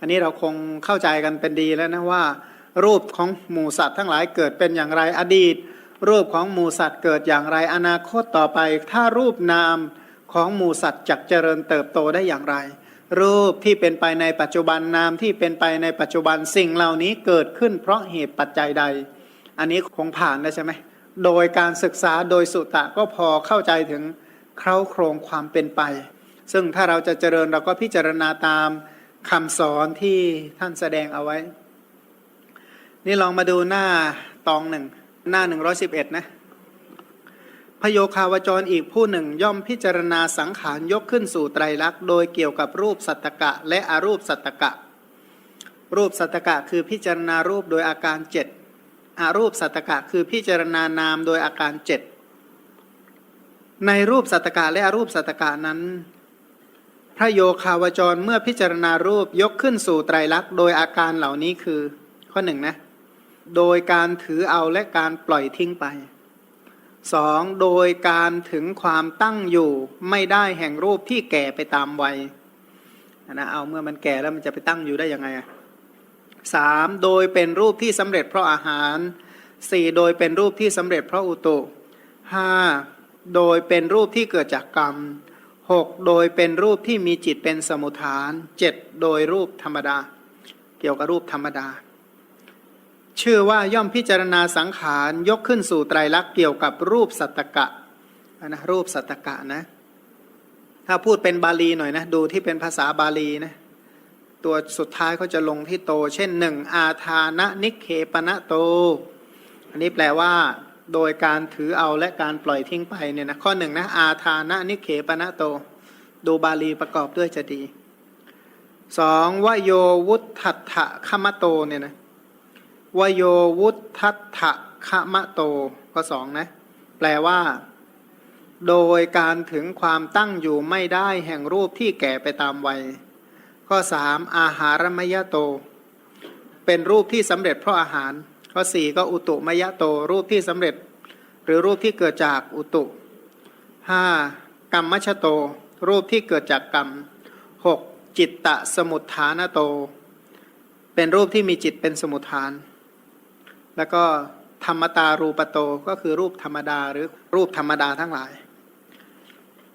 อันนี้เราคงเข้าใจกันเป็นดีแล้วนะว่า รูปของหมูสัตว์ทั้งหลายเกิดเป็นอย่างไรอดีต รูปของหมูสัตว์เกิดอย่างไรอนาคตต่อไป ถ้ารูปนามของหมูสัตว์จักเจริญเติบโตได้อย่างไร รูปที่เป็นไปในปัจจุบันนามที่เป็นไปในปัจจุบันสิ่งเหล่านี้เกิดขึ้นเพราะเหตุปัจจัยใด อันนี้คงผ่านได้ใช่ไหมโดยการศึกษาโดยสุตะก็พอเข้าใจถึงเคราโครงความเป็นไป ซึ่งถ้าเราจะเจริญเราก็พิจารณาตาม คำสอนที่ท่านแสดงเอาไว้ นี่ลองมาดูหน้าตองหนึ่ง หน้าหนึ่งร้อยสิบเอ็ดนะพโยคาวจรอีกผู้หนึ่งย่อมพิจารณาสังขารยกขึ้นสู่ไตรลักษณ์โดยเกี่ยวกับรูปสัตตกะ และอรูปสัตตกะ รูปสัตตกะคือพิจารณารูปโดยอาการเจ็ดอารูปสัตตกะคือพิจารณานามโดยอาการเจ็ดในรูปสัตตกะและอรูปสัตตกะนั้น ระโยคาวจรเมื่อพิจารณารูปยกขึ้นสู่ไตรลักษณ์โดยอาการเหล่านี้คือข้อหนึ่งนะ โดยการถือเอาและการปล่อยทิ้งไปสองโดยการถึงความตั้งอยู่ไม่ได้แห่งรูปที่แก่ไปตามวัยนะเอาเมื่อมันแก่แล้วมันจะไปตั้งอยู่ได้ยังไงอะสามโดยเป็นรูปที่สำเร็จเพราะอาหารสี่โดยเป็นรูปที่สำเร็จเพราะอุตุห้าโดยเป็นรูปที่เกิดจากกรรม หกโดยเป็นรูปที่มีจิตเป็นสมุทฐานเจ็ดโดยรูปธรรมดา เกี่ยวกับรูปธรรมดา ชื่อว่าย่อมพิจารณาสังขารยกขึ้นสู่ไตรลักษณ์เกี่ยวกับรูปสัตตกะนะรูปสัตตกะนะ ถ้าพูดเป็นบาลีหน่อยนะดูที่เป็นภาษาบาลีนะตัวสุดท้ายเขาจะลงที่โต เช่นหนึ่งอาทานะนิเคปนะโต อันนี้แปลว่า โดยการถือเอาและการปล่อยทิ้งไปเนี่ยนะข้อหนึ่งนะอาทานะนิเคปนะโต ดูบาลีประกอบด้วยจะดีสองวโยวุธัตถะขมโตเนี่ยนะวโยวุธัตถะขมโตข้อสองนะ แปลว่า โดยการถึงความตั้งอยู่ไม่ได้แห่งรูปที่แก่ไปตามวัยข้อสามอาหารมยโต เป็นรูปที่สำเร็จเพราะอาหาร ข้อสี่ก็อุตุมยะโตรูปที่สำเร็จ หรือรูปที่เกิดจากอุตุห้ากรรมมชโต รูปที่เกิดจากกรรมหกจิตตะสมุทฐานโต เป็นรูปที่มีจิตเป็นสมุทฐาน แล้วก็ธรรมตารูปโตก็คือรูปธรรมดาหรือรูปธรรมดาทั้งหลาย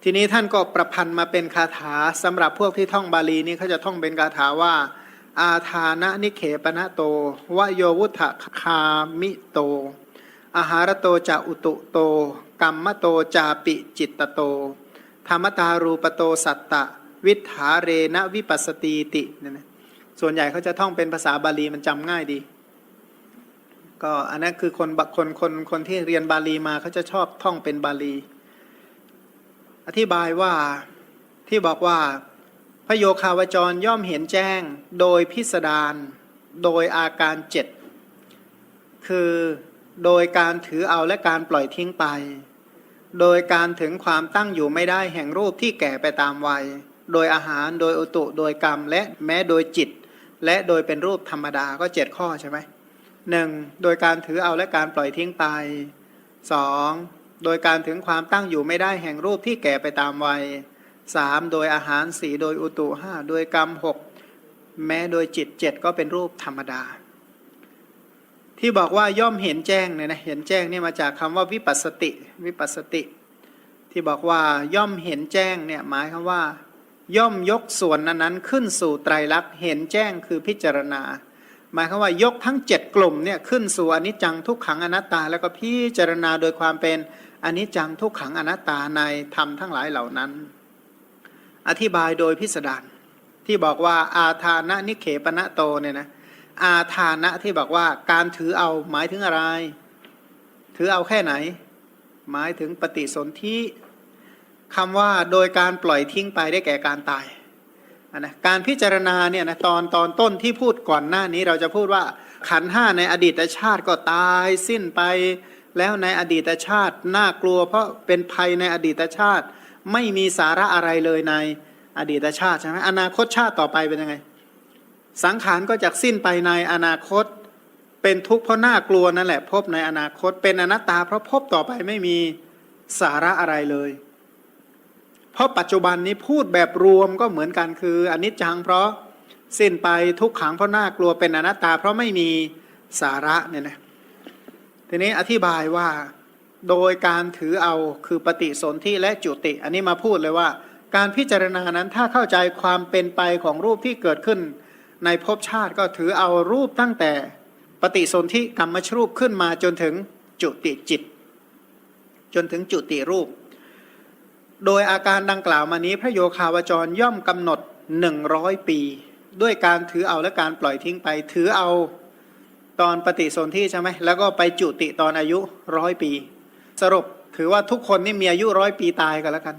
ทีนี้ท่านก็ประพันธ์มาเป็นคาถาสำหรับพวกที่ท่องบาลีนี่เขาจะท่องเป็นคาถาว่า อาทานะนิเขปนะโตวโยวุฒคามิโต อาหารโตจาอุตุโต กรรมโตจาปิจิตตโต ธรรมตารูปโตสัตตะ วิถาเรณวิปัสตีติเนี่ยนะส่วนใหญ่เขาจะท่องเป็นภาษาบาลีมันจำง่ายดี ก็อันนั้นคือคนบักคนคนคนที่เรียนบาลีมาเขาจะชอบท่องเป็นบาลี อธิบายว่าที่บอกว่า พระโยคาวจรย่อมเห็นแจ้งโดยพิสดารโดยอาการเจ็ดคือโดยการถือเอาและการปล่อยทิ้งไป โดยการถึงความตั้งอยู่ไม่ได้แห่งรูปที่แก่ไปตามวัย โดยอาหารโดยอุตุโดยกรรมและแม้โดยจิต และโดยเป็นรูปธรรมดาก็เจ็ดข้อใช่ไหมหนึ่งโดยการถือเอาและการปล่อยทิ้งไปสองโดยการถึงความตั้งอยู่ไม่ได้แห่งรูปที่แก่ไปตามวัย สามโดยอาหารสี่โดยอุตุห้าโดยกรรมหกแม้โดยจิตเจ็ดก็เป็นรูปธรรมดา ที่บอกว่าย่อมเห็นแจ้งเนี่ยนะเห็นแจ้งเนี่ยมาจากคำว่าวิปัสสติวิปัสสติ ที่บอกว่าย่อมเห็นแจ้งเนี่ยหมายคำว่า ย่อมยกส่วนนั้นๆ ขึ้นสู่ไตรลักษณ์เห็นแจ้งคือพิจารณา หมายความว่ายกทั้งเจ็ดกลุ่มเนี่ยขึ้นสู่อนิจจังทุกขังอนัตตา แล้วก็พิจารณาโดยความเป็นอนิจจังทุกขังอนัตตาในธรรมทั้งหลายเหล่านั้น อธิบายโดยพิสดารที่บอกว่าอาทานะนิเขปณะโตเนี่ยนะอาทานะที่บอกว่าการถือเอาหมายถึงอะไร ถือเอาแค่ไหน หมายถึงปฏิสนธิคำว่าโดยการปล่อยทิ้งไปได้แก่การตายนะการพิจารณาเนี่ยนะตอนตอนต้นที่พูดก่อนหน้านี้เราจะพูดว่าขันห้าในอดีตชาติก็ตายสิ้นไป แล้วในอดีตชาติน่ากลัว เพราะเป็นภัยในอดีตชาติ ไม่มีสาระอะไรเลยในอดีตชาติใช่ไหมอนาคตชาติต่อไปเป็นยังไง สังขารก็จะสิ้นไปในอนาคต เป็นทุกข์เพราะน่ากลัวนั่นแหละ พบในอนาคตเป็นอนัตตาเพราะพบต่อไปไม่มีสาระอะไรเลย เพราะปัจจุบันนี้พูดแบบรวมก็เหมือนกันคืออนิจจังเพราะสิ้นไปทุกขังเพราะน่ากลัวเป็นอนัตตา เพราะไม่มีสาระเนี่ยนะทีนี้อธิบายว่า โดยการถือเอาคือปฏิสนธิและจุติ อันนี้มาพูดเลยว่า การพิจารณานั้นถ้าเข้าใจความเป็นไปของรูปที่เกิดขึ้น ในภพชาติก็ถือเอารูปตั้งแต่ปฏิสนธิกรรมชรูปขึ้นมาจนถึงจุติจิต จนถึงจุติรูป โดยอาการดังกล่าวมานี้พระโยคาวจรย่อมกำหนดหนึ่งร้อยปี ด้วยการถือเอาและการปล่อยทิ้งไป ถือเอาตอนปฏิสนธิใช่ไหมแล้วก็ไปจุติตอนอายุร้อยปี สรุปถือว่าทุกคนนี่มีอายุร้อยปีตายกันแล้วกัน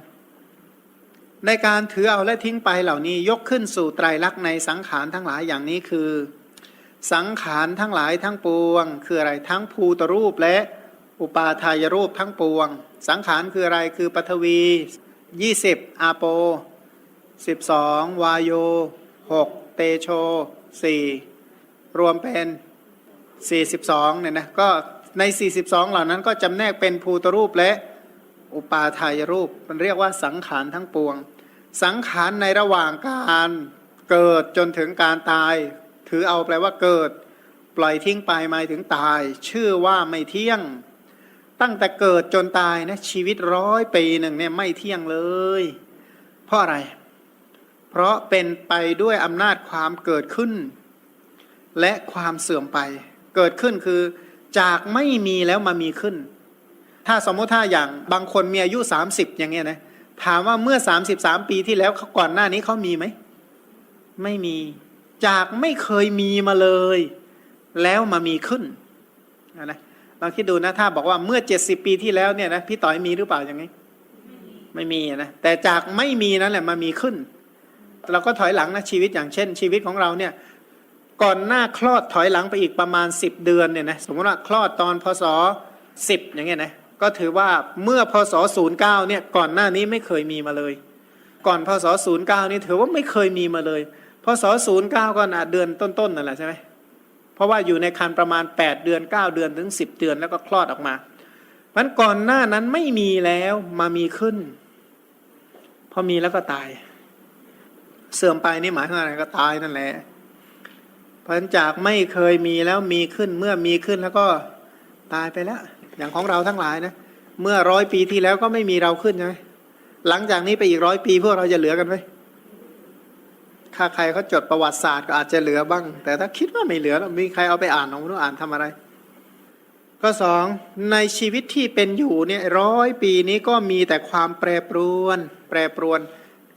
ในการถือเอาและทิ้งไปเหล่านี้ยกขึ้นสู่ไตรลักษณ์ในสังขารทั้งหลายอย่างนี้คือ สังขารทั้งหลายทั้งปวง คืออะไรทั้งภูตรูปและอุปาทายรูปทั้งปวง สังขารคืออะไรคือปฐวี 20 อาโป 12 วายโย 6 เตโช 4 รวมเป็น 42เนี่ยนะก็ ใน 42 เหล่านั้นก็จำแนกเป็นภูตรูปและอุปาทายรูป มันเรียกว่าสังขารทั้งปวง สังขารในระหว่างการเกิดจนถึงการตาย ถือเอาแปลว่าเกิด ปล่อยทิ้งไปหมายถึงตาย ชื่อว่าไม่เที่ยง ตั้งแต่เกิดจนตายนะชีวิตร้อยปีหนึ่งเนี่ยไม่เที่ยงเลย เพราะอะไร เพราะเป็นไปด้วยอำนาจความเกิดขึ้น และความเสื่อมไป เกิดขึ้นคือ จากไม่มีแล้วมามีขึ้น ถ้าสมมติถ้าอย่างบางคนมีอายุ30อย่างเงี้ยนะถามว่าเมื่อ33ปีที่แล้วเขาก่อนหน้านี้เขามีไหม ไม่มี จากไม่เคยมีมาเลย แล้วมามีขึ้นนะลองคิดดูนะถ้าบอกว่าเมื่อ70ปีที่แล้วเนี่ยนะพี่ต่อยมีหรือเปล่าอย่างนี้ไม่มีนะแต่จากไม่มีนั่นแหละมามีขึ้น เราก็ถอยหลังนะชีวิตอย่างเช่น ชีวิตของเราเนี่ย ก่อนหน้าคลอดถอยหลังไปอีกประมาณ 10 เดือนเนี่ยนะสมมติว่าคลอดตอนพศ10อย่างเงี้ยนะก็ถือว่าเมื่อพศ09เนี่ยก่อนหน้านี้ไม่เคยมีมาเลย ก่อนพศ09นี่ถือว่าไม่เคยมีมาเลยพศ09ก็น่ะเดือนต้นๆนั่นแหละใช่ไหมเพราะว่าอยู่ในคันประมาณ 8 เดือน 9 เดือนถึง 10 เดือนแล้วก็คลอดออกมามันก่อนหน้านั้นไม่มีแล้วมามีขึ้น พอมีแล้วก็ตาย เสื่อมไปนี่หมายถึงอะไรก็ตายนั่นแหละ พันจากไม่เคยมีแล้วมีขึ้นเมื่อมีขึ้นแล้วก็ตายไปแล้ว อย่างของเราทั้งหลายนะ เมื่อร้อยปีที่แล้วก็ไม่มีเราขึ้นใช่ไหมหลังจากนี้ไปอีกร้อยปีพวกเราจะเหลือกันไหมถ้าใครเขาจดประวัติศาสตร์ก็อาจจะเหลือบ้าง แต่ถ้าคิดว่าไม่เหลือแล้วมีใครเอาไปอ่านของรู้อ่านทำอะไร ก็สองในชีวิตที่เป็นอยู่เนี่ยร้อยปีนี้ก็มีแต่ความแปรปรวน แปรปรวน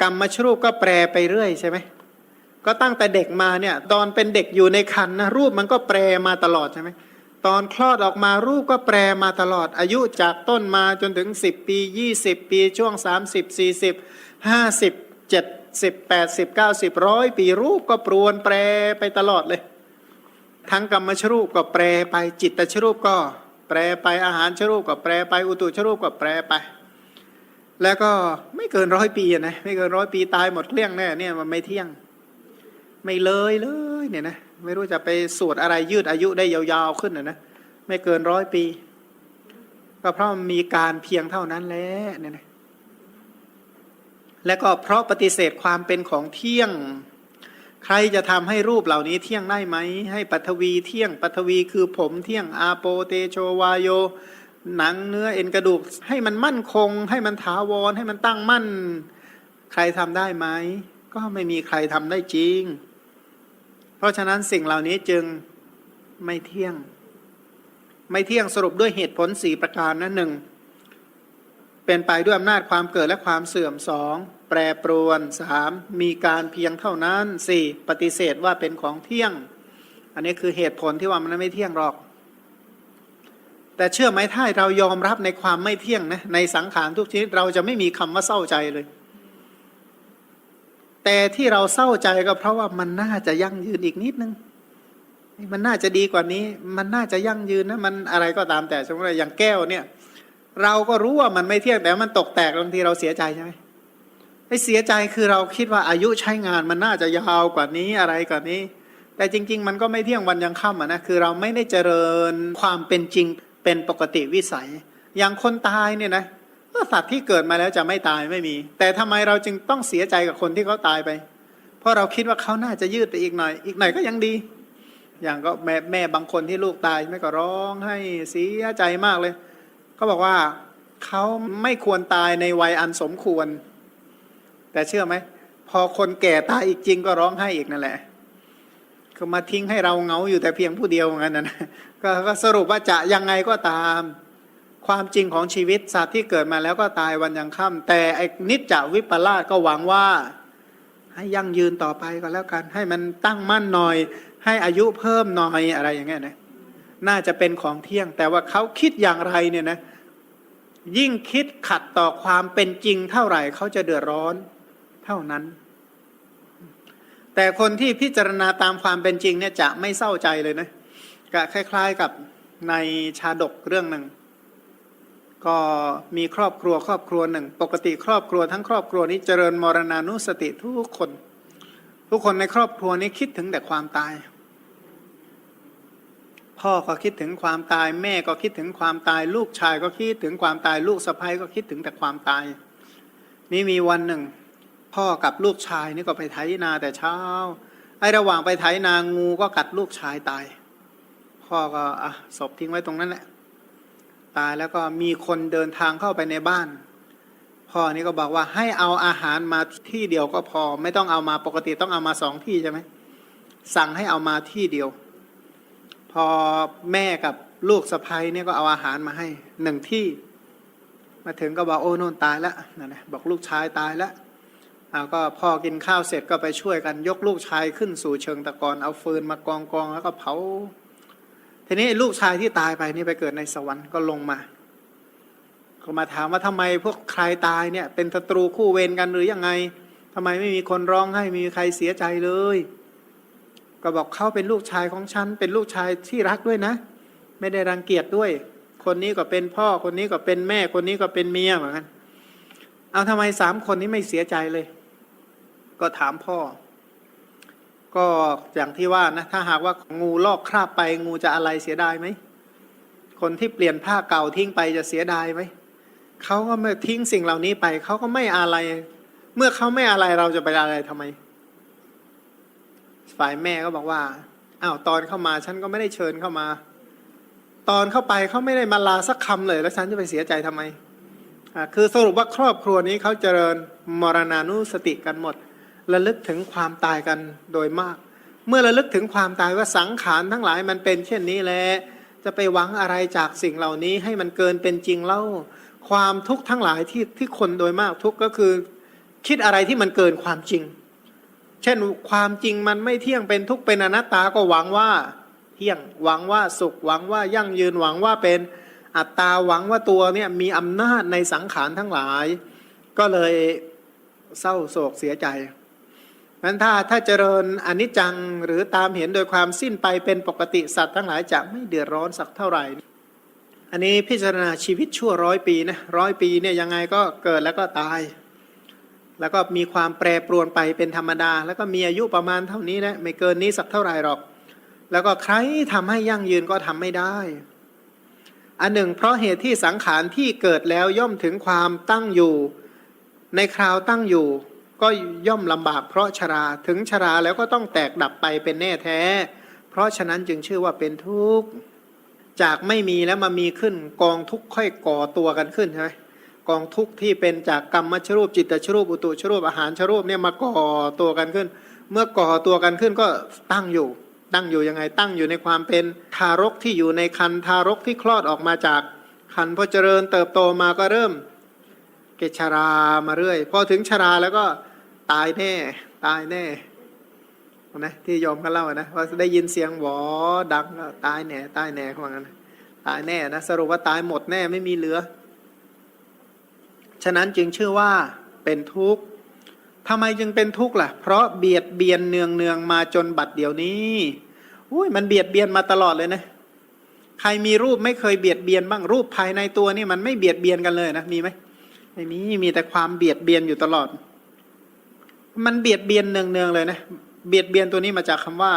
กรรมชรูปก็แปรไปเรื่อยใช่ไหม ก็ตั้งแต่เด็กมาเนี่ย ตอนเป็นเด็กอยู่ในคันนะรูปมันก็แปรมาตลอดใช่ไหมตอนคลอดออกมารูปก็แปรมาตลอด อายุจากต้นมาจนถึง 10 ปี 20 ปีช่วง 30 40 50 70 80 90ร้อยปีรูปก็ปรวนแปรไปตลอดเลย ทั้งกรรมชรูปก็แปรไปจิตตชรูปก็ แปรไปอาหารชรูปก็แปรไปอุตุชรูปก็แปรไป แล้วก็ไม่เกินร้อยปีนะไม่เกินร้อยปีตายหมดเกลี้ยงแน่เนี่ยมันไม่เที่ยง ไม่เลยเลยเนี่ยนะไม่รู้จะไปสวดอะไรยืดอายุได้ยาวๆขึ้นนะนะไม่เกินร้อยปี ก็เพราะมีการเพียงเท่านั้นแหละเนี่ยนะและก็เพราะปฏิเสธความเป็นของเที่ยง ใครจะทำให้รูปเหล่านี้เที่ยงได้ไหม ให้ปัทวีเที่ยงปัทวีคือผมเที่ยงอาโปเตโชวายโย หนังเนื้อเอ็นกระดูก ให้มันมั่นคง ให้มันถาวรให้มันตั้งมั่น ใครทำได้ไหม ก็ไม่มีใครทำได้จริง เพราะฉะนั้นสิ่งเหล่านี้จึงไม่เที่ยง ไม่เที่ยงสรุปด้วยเหตุผลสี่ประการนะหนึ่งเป็นไปด้วยอำนาจความเกิดและความเสื่อมสองแปรปรวนสามมีการเพียงเท่านั้นสี่ปฏิเสธว่าเป็นของเที่ยง อันนี้คือเหตุผลที่ว่ามันไม่เที่ยงหรอก แต่เชื่อไหมถ้าเรายอมรับในความไม่เที่ยงนะในสังขารทุกชนิดเราจะไม่มีคำว่าเศร้าใจเลย แต่ที่เราเศร้าใจก็เพราะว่ามันน่าจะยั่งยืนอีกนิดนึง มันน่าจะดีกว่านี้ มันน่าจะยั่งยืนนะ มันอะไรก็ตามแต่สมมติอย่างแก้วเนี่ย เราก็รู้ว่ามันไม่เที่ยงแต่มันตกแตกบางทีเราเสียใจใช่ไหมไอ้เสียใจคือเราคิดว่าอายุใช้งานมันน่าจะยาวกว่านี้อะไรกว่านี้ แต่จริง ๆ มันก็ไม่เที่ยงวันยังค่ำอะนะคือเราไม่ได้เจริญความเป็นจริงเป็นปกติวิสัย อย่างคนตายเนี่ยนะ สัตว์ที่เกิดมาแล้วจะไม่ตายไม่มี แต่ทำไมเราจึงต้องเสียใจกับคนที่เขาตายไป เพราะเราคิดว่าเขาน่าจะยืดไปอีกหน่อย อีกหน่อยก็ยังดี อย่างก็แม่แม่บางคนที่ลูกตายแม่ก็ร้องให้เสียใจมากเลย ก็บอกว่าเขาไม่ควรตายในวัยอันสมควร แต่เชื่อไหมพอคนแก่ตายอีกจริงก็ร้องไห้อีกนั่นแหละคือมาทิ้งให้เราเงาอยู่แต่เพียงผู้เดียวเหมือนกันนะก็สรุปว่าจะยังไงก็ตาม ความจริงของชีวิตสัตว์ที่เกิดมาแล้วก็ตายวันยังค่ำแต่ไอ้นิจจวิปลาสก็หวังว่า ให้ยั่งยืนต่อไปก็แล้วกัน ให้มันตั้งมั่นหน่อย ให้อายุเพิ่มหน่อยอะไรอย่างเงี้ยนะน่าจะเป็นของเที่ยง แต่ว่าเขาคิดอย่างไรเนี่ยนะ ยิ่งคิดขัดต่อความเป็นจริงเท่าไหร่เขาจะเดือดร้อนเท่านั้น แต่คนที่พิจารณาตามความเป็นจริงเนี่ยจะไม่เศร้าใจเลยนะก็คล้าย ๆกับในชาดกเรื่องหนึ่ง ก็มีครอบครัวครอบครัวหนึ่ง ปกติครอบครัวทั้งครอบครัวนี้เจริญมรณานุสติทุกคน ทุกคนในครอบครัวนี้คิดถึงแต่ความตาย พ่อก็คิดถึงความตาย แม่ก็คิดถึงความตาย ลูกชายก็คิดถึงความตาย ลูกสะใภ้ก็คิดถึงแต่ความตาย นี่มีวันหนึ่ง พ่อกับลูกชายนี่ก็ไปไถนาแต่เช้าไอ้ระหว่างไปไถนางูก็กัดลูกชายตาย พ่อก็อะศพทิ้งไว้ตรงนั้นแหละ ตายแล้วก็มีคนเดินทางเข้าไปในบ้าน พ่อนี่ก็บอกว่าให้เอาอาหารมาที่เดียวก็พอ ไม่ต้องเอามาปกติต้องเอามาสองที่ใช่ไหมสั่งให้เอามาที่เดียว พอแม่กับลูกสะใภ้เนี่ยก็เอาอาหารมาให้หนึ่งที่ มาถึงก็บอกโอ้โน่นตายแล้วนั่นนะบอกลูกชายตายแล้วอาก็พ่อกินข้าวเสร็จก็ไปช่วยกันยกลูกชายขึ้นสู่เชิงตะกอนเอาฟืนมากองกองแล้วก็เผา ทีนี้ลูกชายที่ตายไปนี่ไปเกิดในสวรรค์ก็ลงมา ก็มาถามว่าทำไมพวกใครตายเนี่ย เป็นศัตรูคู่เวรกันหรือยังไงทำไมไม่มีคนร้องให้ม่มีใครเสียใจเลย ก็บอกเขาเป็นลูกชายของฉัน เป็นลูกชายที่รักด้วยนะ ไม่ได้รังเกียจด้วย คนนี้ก็เป็นพ่อคนนี้ก็เป็นแม่คนนี้ก็เป็นเมียเหมือนกันเอาทำไมสามคนนี้ไม่เสียใจเลย ก็ถามพ่อ ก็อย่างที่ว่านะถ้าหากว่างูลอกคราบไปงูจะอะไรเสียดายไหม คนที่เปลี่ยนผ้าเก่าทิ้งไปจะเสียดายไหมเขาก็ไม่ทิ้งสิ่งเหล่านี้ไปเขาก็ไม่อะไร เมื่อเขาไม่อะไรเราจะไปอะไรทำไม ฝ่ายแม่ก็บอกว่าอ้าวตอนเข้ามาฉันก็ไม่ได้เชิญเข้ามา ตอนเข้าไปเขาไม่ได้มาลาสักคำเลย แล้วฉันจะไปเสียใจทำไมคือสรุปว่าครอบครัวนี้เขาเจริญมรณานุสติกันหมด ระลึกถึงความตายกันโดยมาก เมื่อระลึกถึงความตายว่าสังขารทั้งหลายมันเป็นเช่นนี้แหละจะไปหวังอะไรจากสิ่งเหล่านี้ให้มันเกินเป็นจริงเล่าความทุกข์ทั้งหลายที่ที่คนโดยมากทุกข์ก็คือ คิดอะไรที่มันเกินความจริง เช่นความจริงมันไม่เที่ยงเป็นทุกข์เป็นอนัตตาก็หวังว่าเที่ยงหวังว่าสุขหวังว่ายั่งยืนหวังว่าเป็นอัตตาหวังว่าตัวเนี่ยมีอำนาจในสังขารทั้งหลาย ก็เลยเศร้าโศกเสียใจ นั้นถ้าถ้าเจริญอนิจจังหรือตามเห็นโดยความสิ้นไปเป็นปกติสัตว์ทั้งหลายจะไม่เดือดร้อนสักเท่าไหร่ อันนี้พิจารณาชีวิตชั่วร้อยปีนะร้อยปีเนี่ยยังไงก็เกิดแล้วก็ตาย แล้วก็มีความแปรปรวนไปเป็นธรรมดา แล้วก็มีอายุประมาณเท่านี้นะไม่เกินนี้สักเท่าไหร่หรอก แล้วก็ใครทำให้ยั่งยืนก็ทำไม่ได้ อันหนึ่ง เพราะเหตุที่สังขารที่เกิดแล้วย่อมถึงความตั้งอยู่ ในคราวตั้งอยู่ ก็ย่อมลำบากเพราะชราถึงชราแล้วก็ต้องแตกดับไปเป็นแน่แท้ เพราะฉะนั้นจึงชื่อว่าเป็นทุกข์จากไม่มีแล้วมามีขึ้นกองทุกข์ค่อยก่อตัวกันขึ้นใช่ไหมกองทุกข์ที่เป็นจากกรรมมชรูปจิตตชรูปอุตุชรูปอาหารชรูปเนี่ยมาก่อตัวกันขึ้น เมื่อก่อตัวกันขึ้นก็ตั้งอยู่ ตั้งอยู่ยังไงตั้งอยู่ในความเป็นทารกที่อยู่ในคันทารกที่คลอดออกมาจากคันพอเจริญเติบโตมาก็เริ่มเกชรามาเรื่อย พอถึงชราแล้วก็ ตายแน่ ตายแน่นะที่โยมเขาเล่านะว่าได้ยินเสียงหวอดังก็ตายแน่ ตายแน่เขาว่างั้นตายแน่นะสรุปว่าตายหมดแน่ไม่มีเหลือ ฉะนั้นจึงชื่อว่าเป็นทุกข์ทำไมจึงเป็นทุกข์ล่ะ เพราะเบียดเบียนเนืองเนืองมาจนบัดเดี๋ยวนี้อุ้ยมันเบียดเบียนมาตลอดเลยนะ ใครมีรูปไม่เคยเบียดเบียนบ้างรูปภายในตัวนี่มันไม่เบียดเบียนกันเลยนะมีไหมไม่มีมีแต่ความเบียดเบียนอยู่ตลอด มันเบียดเบียนเนืองเนืองเลยนะ เบียดเบียนตัวนี้มาจากคำว่า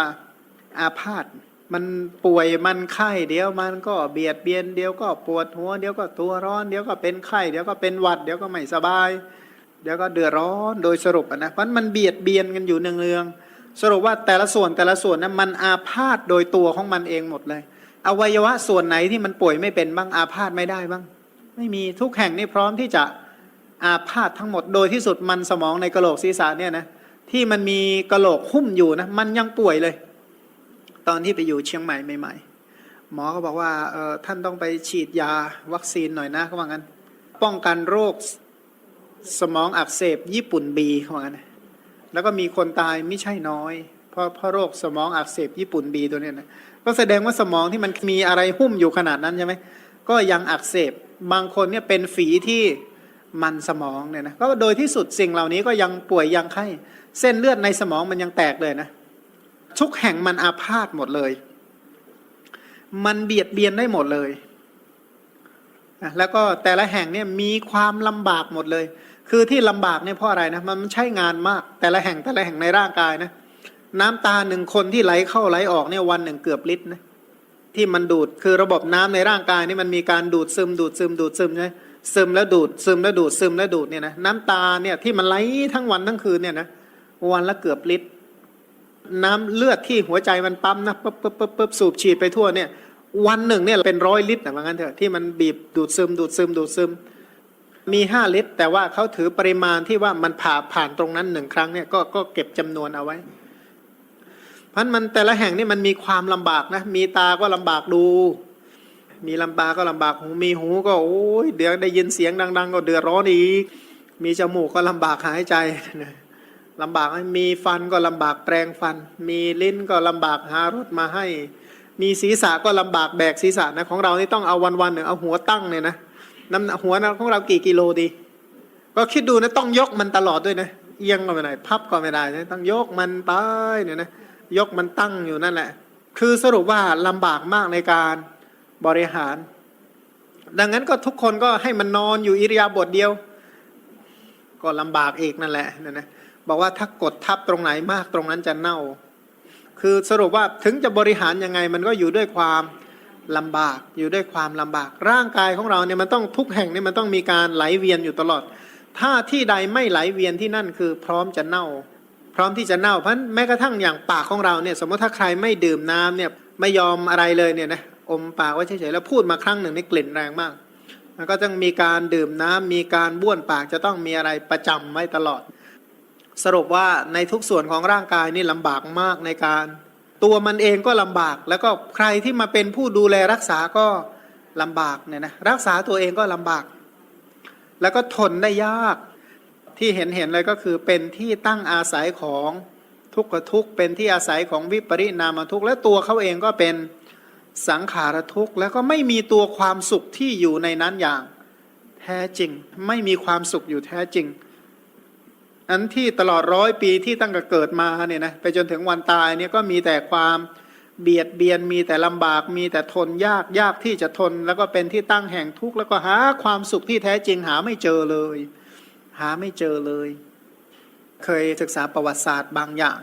อาพาธมันป่วยมันไข้เดี๋ยวมันก็เบียดเบียนเดี๋ยวก็ปวดหัวเดี๋ยวก็ตัวร้อน เดี๋ยวก็เป็นไข้เดี๋ยวก็เป็นหวัด เดี๋ยวก็ไม่สบาย เดี๋ยวก็เดือดร้อนโดยสรุปอะนะเพราะมันเบียดเบียนกันอยู่เนืองๆสรุปว่าแต่ละส่วนแต่ละส่วนนะมันอาพาธโดยตัวของมันเองหมดเลย อวัยวะส่วนไหนที่มันป่วยไม่เป็นบ้างอาพาธไม่ได้บ้าง ไม่มีทุกแห่งนี่พร้อมที่จะ อาพาธทั้งหมด โดยที่สุดมันสมองในกระโหลกศีรษะเนี่ยนะที่มันมีกระโหลกหุ้มอยู่นะมันยังป่วยเลย ตอนที่ไปอยู่เชียงใหม่ใหม่ๆหมอก็บอกว่าเออท่านต้องไปฉีดยาวัคซีนหน่อยนะเขาว่างั้น ป้องกันโรคสมองอักเสบญี่ปุ่นบีเขาว่างั้นแล้วก็มีคนตายไม่ใช่น้อยเพราะเพราะโรคสมองอักเสบญี่ปุ่นบีตัวเนี้ยนะก็แสดงว่าสมองที่มันมีอะไรหุ้มอยู่ขนาดนั้นใช่ไหมก็ยังอักเสบบางคนเนี่ยเป็นฝีที่ มันสมองเนี่ยนะก็โดยที่สุดสิ่งเหล่านี้ก็ยังป่วยยังไข้เส้นเลือดในสมองมันยังแตกเลยนะทุกแห่งมันอาพาธหมดเลย มันเบียดเบียนได้หมดเลยอะแล้วก็แต่ละแห่งเนี่ยมีความลำบากหมดเลย คือที่ลำบากเนี่ยเพราะอะไรนะมันใช้งานมาก แต่ละแห่งแต่ละแห่งในร่างกายนะน้ำตาหนึ่งคนที่ไหลเข้าไหลออกเนี่ยวันหนึ่งเกือบลิตรนะที่มันดูดคือระบบน้ำในร่างกายนี่มันมีการดูดซึมดูดซึมดูดซึมใช่ ซึมแล้วดูดซึมแล้วดูดซึมแล้วดูดเนี่ยนะน้ำตาเนี่ยที่มันไหลทั้งวันทั้งคืนเนี่ยนะวันละเกือบลิตร น้ำเลือดที่หัวใจมันปั๊มนะปุ๊บปุ๊บปุ๊บปุ๊บสูบฉีดไปทั่วเนี่ย วันหนึ่งเนี่ยเป็นร้อยลิตรนะว่างั้นเถอะที่มันบีบดูดซึม ดูดซึม ดูดซึม มีห้าลิตร แต่ว่าเขาถือปริมาณที่ว่ามันผ่าผ่านตรงนั้นหนึ่งครั้งเนี่ยก็ก็เก็บจำนวนเอาไว้เพราะมันแต่ละแห่งนี่มันมีความลำบากนะมีตาก็ลำบากดู มีลำบากก็ลำบากหูมีหูก็โอ้ยเดี๋ยวได้ยินเสียงดัง ๆ ก็เดือดร้อนอีก มีจมูกก็ลำบากหายใจลำบากมีฟันก็ลำบากแปลงฟัน มีลิ้นก็ลำบากหารถมาให้ มีศีรษะก็ลำบากแบกศีรษะนะของเรานี่ต้องเอาวันๆหนึ่งเอาหัวตั้งเนี่ยนะน้ำหัวนะของเรากี่กิโลดี ก็คิดดูนะต้องยกมันตลอดด้วยนะเอียงก็ไม่ได้พับก็ไม่ได้นะต้องยกมันไปเนี่ยนะยกมันตั้งอยู่นั่นแหละ คือสรุปว่าลำบากมากในการ บริหาร ดังนั้นก็ทุกคนก็ให้มันนอนอยู่อิริยาบถเดียว ก็ลำบากอีกนั่นแหละนะนะบอกว่าถ้ากดทับตรงไหนมากตรงนั้นจะเน่า คือสรุปว่าถึงจะบริหารยังไง มันก็อยู่ด้วยความลำบากอยู่ด้วยความลำบาก ร่างกายของเราเนี่ยมันต้องทุกแห่งเนี่ยมันต้องมีการไหลเวียนอยู่ตลอด ถ้าที่ใดไม่ไหลเวียนที่นั่นคือพร้อมจะเน่า พร้อมที่จะเน่าเพราะแม้กระทั่งอย่างปากของเราเนี่ยสมมติถ้าใครไม่ดื่มน้ำเนี่ยไม่ยอมอะไรเลยเนี่ยนะ อมปากไว้เฉยๆแล้วพูดมาครั้งหนึ่งนี่กลิ่นแรงมาก มันก็ต้องมีการดื่มน้ำมีการบ้วนปากจะต้องมีอะไรประจำไว้ตลอด สรุปว่าในทุกส่วนของร่างกายนี่ลำบากมากในการ ตัวมันเองก็ลำบาก แล้วก็ใครที่มาเป็นผู้ดูแลรักษาก็ลำบากเนี่ยนะรักษาตัวเองก็ลำบาก แล้วก็ทนได้ยากที่เห็นเห็นเลยก็คือเป็นที่ตั้งอาศัยของทุกขทุกข์เป็นที่อาศัยของวิปริณามทุกข์และตัวเขาเองก็เป็น สังขารทุกข์แล้วก็ไม่มีตัวความสุขที่อยู่ในนั้นอย่าง แท้จริง ไม่มีความสุขอยู่แท้จริง อันที่ตลอดร้อยปีที่ตั้งแต่เกิดมาเนี่ยนะไปจนถึงวันตายเนี่ยก็มีแต่ความเบียดเบียนมีแต่ลำบากมีแต่ทนยากยากที่จะทน แล้วก็เป็นที่ตั้งแห่งทุกข์แล้วก็หาความสุขที่แท้จริงหาไม่เจอเลย หาไม่เจอเลย เคยศึกษาประวัติศาสตร์บางอย่าง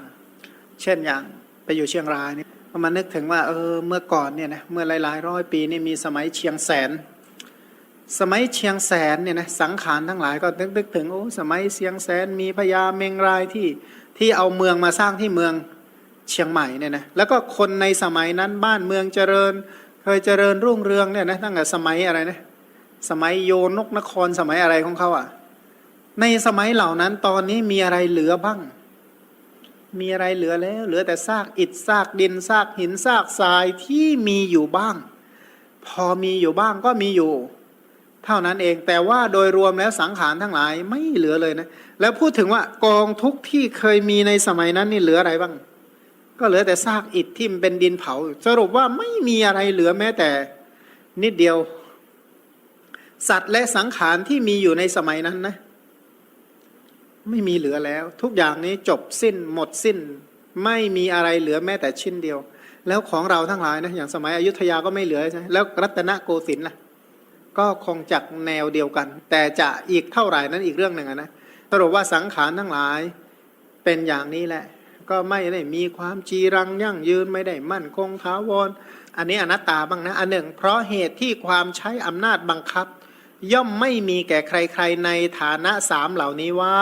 เช่นอย่างไปอยู่เชียงรายเนี่ย ก็มานึกถึงว่าเออเมื่อก่อนเนี่ยนะเมื่อหลายๆร้อยปีนี่มีสมัยเชียงแสน สมัยเชียงแสนเนี่ยนะสังขารทั้งหลายก็นึกถึงโอ้สมัยเชียงแสนมีพญาเมงรายที่ที่เอาเมืองมาสร้างที่เมืองเชียงใหม่เนี่ยนะแล้วก็คนในสมัยนั้นบ้านเมืองเจริญ เคยเจริญรุ่งเรืองเนี่ยนะตั้งแต่สมัยอะไรนะสมัยโยนกนครสมัยอะไรของเขาอะ่ะ ในสมัยเหล่านั้นตอนนี้มีอะไรเหลือบ้าง มีอะไรเหลือแล้ว เหลือแต่ซากอิฐซากดินซากหินซากทรายที่มีอยู่บ้าง พอมีอยู่บ้างก็มีอยู่ เท่านั้นเองแต่ว่าโดยรวมแล้วสังขารทั้งหลายไม่เหลือเลยนะ แล้วพูดถึงว่ากองทุกที่เคยมีในสมัยนั้นนี่เหลืออะไรบ้าง ก็เหลือแต่ซากอิฐที่มันเป็นดินเผา สรุปว่าไม่มีอะไรเหลือแม้แต่ นิดเดียว สัตว์และสังขารที่มีอยู่ในสมัยนั้นนะ ไม่มีเหลือแล้ว ทุกอย่างนี้จบสิ้นหมดสิ้น ไม่มีอะไรเหลือแม้แต่ชิ้นเดียว แล้วของเราทั้งหลายนะอย่างสมัยอยุธยาก็ไม่เหลือใช่ไหมแล้วรัตนโกสินทร์ล่ะก็คงจากแนวเดียวกัน แต่จะอีกเท่าไหร่นั้นอีกเรื่องหนึ่งอะนะสรุปว่าสังขารทั้งหลายเป็นอย่างนี้แหละ ก็ไม่ได้มีความจีรังยั่งยืนไม่ได้มั่นคงท้าวร อันนี้อนัตตาบ้างนะ อันหนึ่ง เพราะเหตุที่ความใช้อำนาจบังคับ ย่อมไม่มีแก่ใครๆในฐานะสามเหล่านี้ว่า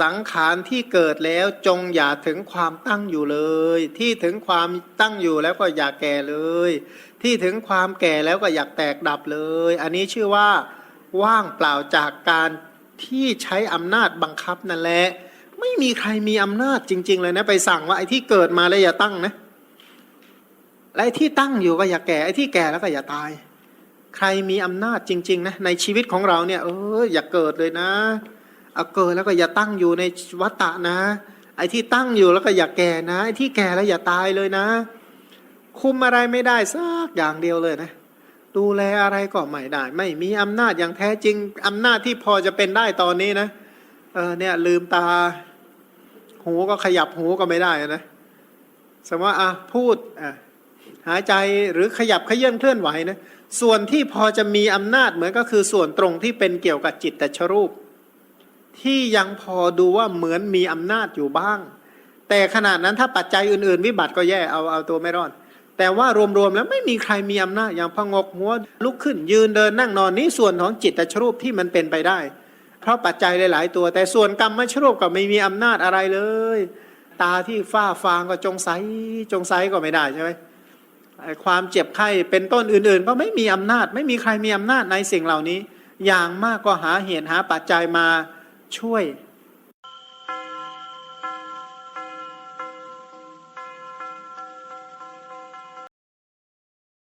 สังขารที่เกิดแล้วจงอย่าถึงความตั้งอยู่เลย ที่ถึงความตั้งอยู่แล้วก็อย่าแก่เลย ที่ถึงความแก่แล้วก็อยากแตกดับเลย อันนี้ชื่อว่าว่างเปล่าจากการที่ใช้อำนาจบังคับนั่นแหละไม่มีใครมีอำนาจจริง ๆ เลยนะไปสั่งว่าไอ้ที่เกิดมาแล้วอย่าตั้งนะและไอ้ที่ตั้งอยู่ก็อย่าแก่ไอ้ที่แก่แล้วก็อย่าตาย ใครมีอำนาจจริงๆนะในชีวิตของเราเนี่ยเอออย่าเกิดเลยนะเอาเกิดแล้วก็อย่าตั้งอยู่ในวัฏฏะนะ ไอ้ที่ตั้งอยู่แล้วก็อย่าแก่นะ ไอ้ที่แก่แล้วอย่าตายเลยนะ คุมอะไรไม่ได้สักอย่างเดียวเลยนะ ดูแลอะไรก็ไม่ได้ ไม่มีอำนาจอย่างแท้จริงอำนาจที่พอจะเป็นได้ตอนนี้นะเออเนี่ยลืมตา หูก็ขยับหูก็ไม่ได้นะสมมติว่าอะพูดอะหายใจหรือขยับขยื่นเคลื่อนไหวนะ ส่วนที่พอจะมีอำนาจเหมือนก็คือส่วนตรงที่เป็นเกี่ยวกับจิตแต่ชรูป ที่ยังพอดูว่าเหมือนมีอำนาจอยู่บ้าง แต่ขนาดนั้นถ้าปัจจัยอื่นๆ วิบัติก็แย่เอาเอาตัวไม่รอด แต่ว่ารวมๆแล้วไม่มีใครมีอำนาจอย่างพงกหัวลุกขึ้นยืนเดินนั่งนอนนี่ส่วนของจิตแต่ชรูปที่มันเป็นไปได้ เพราะปัจจัยหลาย ๆ ตัว แต่ส่วนกรรมไม่ชรูปก็ไม่มีอำนาจอะไรเลย ตาที่ฝ้าฟางก็จงใสจงใสก็ไม่ได้ใช่ไหม ความเจ็บไข้เป็นต้นอื่นๆ ก็ไม่มีอำนาจ ไม่มีใครมีอำนาจในสิ่งเหล่านี้ อย่างมากก็หาเหตุหาปัจจัยมาช่วย